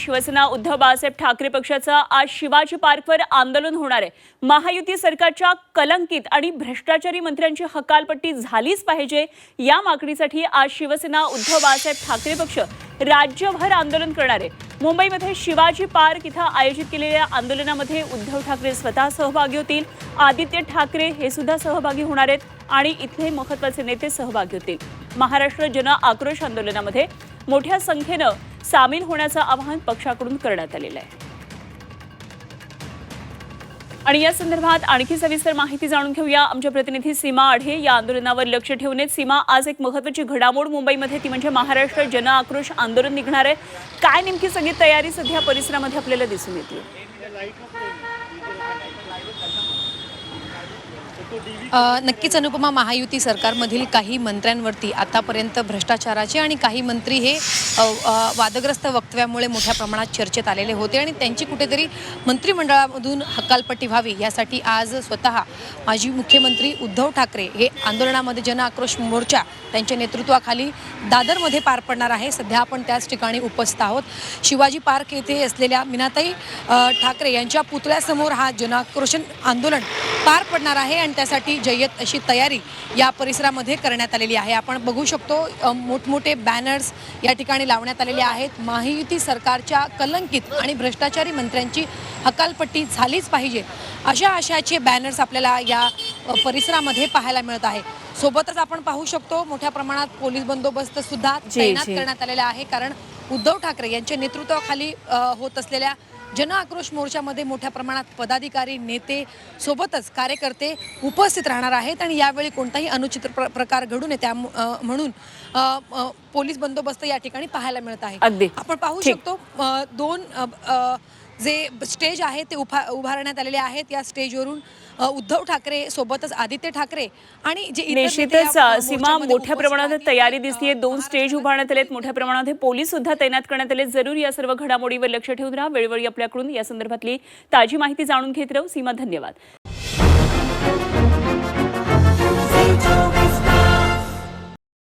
शिवसेना उद्धव बाळासाहेब ठाकरे पक्षाचं आज शिवाजी पार्कवर आंदोलन होणार आहे. महायुती सरकारच्या कलंकित आणि भ्रष्टाचारी मंत्र्यांची हकालपट्टी झालीच पाहिजे या मागणीसाठी आज शिवसेना उद्धव बाळासाहेब ठाकरे पक्ष राज्यभर आंदोलन करणार आहे. मुंबईमध्ये शिवाजी पार्क इथं आयोजित केलेल्या आंदोलनामध्ये उद्धव ठाकरे स्वतः सहभागी होतील. आदित्य ठाकरे हे सुद्धा सहभागी होणार आहेत आणि इथले महत्त्वाचे नेते सहभागी होतील. महाराष्ट्र जन आक्रोश आंदोलनामध्ये मोठ्या संख्येनं सामील होण्याचं आवाहन पक्षाकडून करण्यात आलेलं आहे. आणि या संदर्भात आणखी सविस्तर माहिती जाणून घेऊया. आमच्या प्रतिनिधी सीमा आढे या आंदोलनावर लक्ष ठेवणे सीमा आज एक महत्वाची घडामोड मुंबईमध्ये ती म्हणजे महाराष्ट्र जन आक्रोश आंदोलन निघणार आहे. काय नेमकी सगळी तयारी सध्या परिसरामध्ये आपल्याला दिसून येते? नक्कीच अनुपमा महायुती सरकारमधील काही मंत्र्यांवरती आतापर्यंत भ्रष्टाचाराचे आणि काही मंत्री हे वादग्रस्त वक्तव्यामुळे मोठ्या प्रमाणात चर्चेत आलेले होते आणि त्यांची कुठेतरी मंत्रिमंडळामधून हकालपट्टी व्हावी यासाठी आज स्वतः माजी मुख्यमंत्री उद्धव ठाकरे हे आंदोलनामध्ये जन आक्रोश मोर्चा त्यांच्या नेतृत्वाखाली दादरमध्ये पार पडणार आहे. सध्या आपण त्याच ठिकाणी उपस्थित आहोत. शिवाजी पार्क येथे असलेल्या मीनाताई ठाकरे यांच्या पुतळ्यासमोर हा जनाक्रोशन आंदोलन पार पडणार आहे आणि त्यासाठी जय्यत अशी तयारी या परिसरामध्ये करण्यात आलेली आहे. आपण बघू शकतो मोठमोठे बॅनर्स या ठिकाणी लावण्यात आलेले आहेत. महायुती सरकारच्या कलंकित आणि भ्रष्टाचारी मंत्र्यांची हकालपट्टी झालीच पाहिजे. अशा आशयाचे बॅनर्स आपल्याला या परिसरामध्ये पाहायला मिळत आहे. सोबतच आपण पाहू शकतो मोठ्या प्रमाणात पोलीस बंदोबस्त सुद्धा तैनात. करण्यात आलेला आहे. कारण उद्धव ठाकरे यांच्या नेतृत्वाखाली होत असलेल्या जन आक्रोश मोर्चामध्ये मोठ्या प्रमाणात पदाधिकारी नेते सोबतच कार्यकर्ते उपस्थित राहणार आहेत आणि यावेळी कोणताही अनुचित प्र प्रकार घडू नये त्या म्हणून पोलीस बंदोबस्त या ठिकाणी पाहायला मिळत आहे. आपण पाहू. शकतो दोन जे स्टेज आहे ते उभा उभारण्यात आलेले आहेत या स्टेजवरून उद्धव ठाकरे सोबतच आदित्य ठाकरे आणि जे निश्चितच सीमा मोठ्या प्रमाणात तयारी दिसतीये. दोन स्टेज उभारण्यात आलेत मोठ्या प्रमाणात पोलीस सुद्धा तैनात करण्यात आले जरूर या सर्व घडामोडीवर लक्ष ठेवून राहा. वेळोवेळी आपल्याकडून या संदर्भातली ताजी माहिती जाणून घेत राहू. सीमा धन्यवाद.